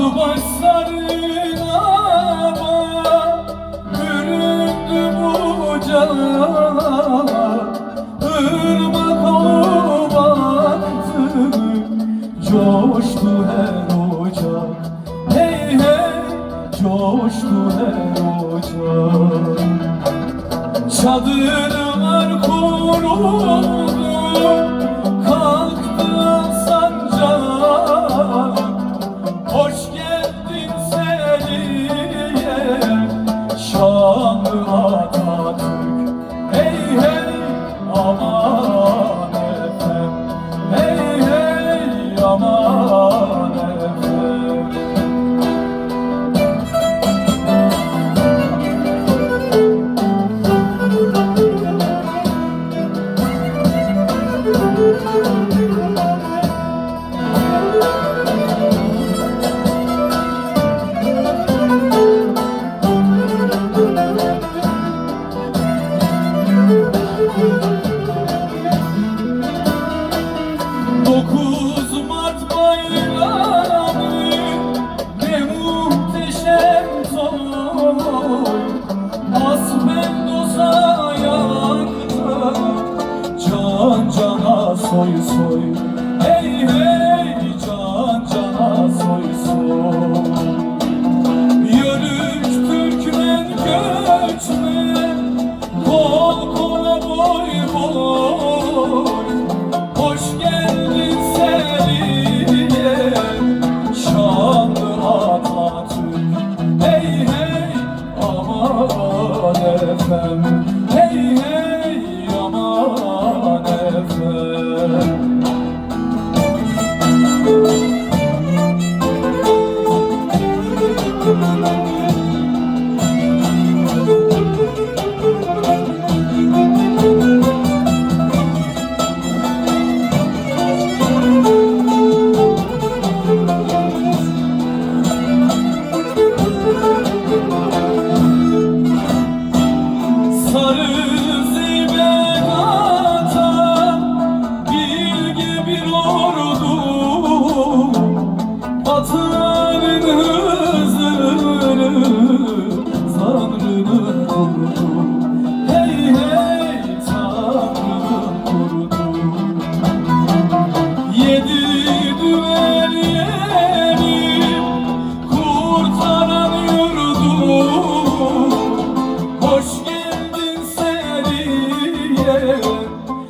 Aklı başlarına bak. Büründü bu cana. Hey hey Coştu her ocak Çadırlar kuruldu. sonho, sonho. Ei, ei.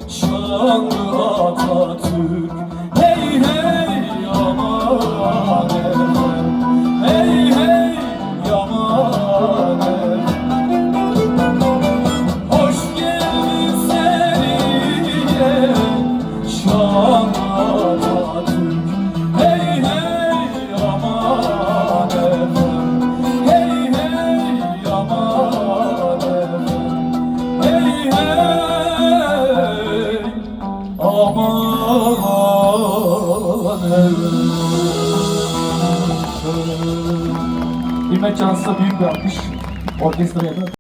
Şanlı Atatürk Hey hey aman Hey hey yaman Hoş geldin seriye Şanlı Atatürk Hey hey aman Hey hey yaman Hey hey Himmet Cansı büyük bir alkış orkestraya da.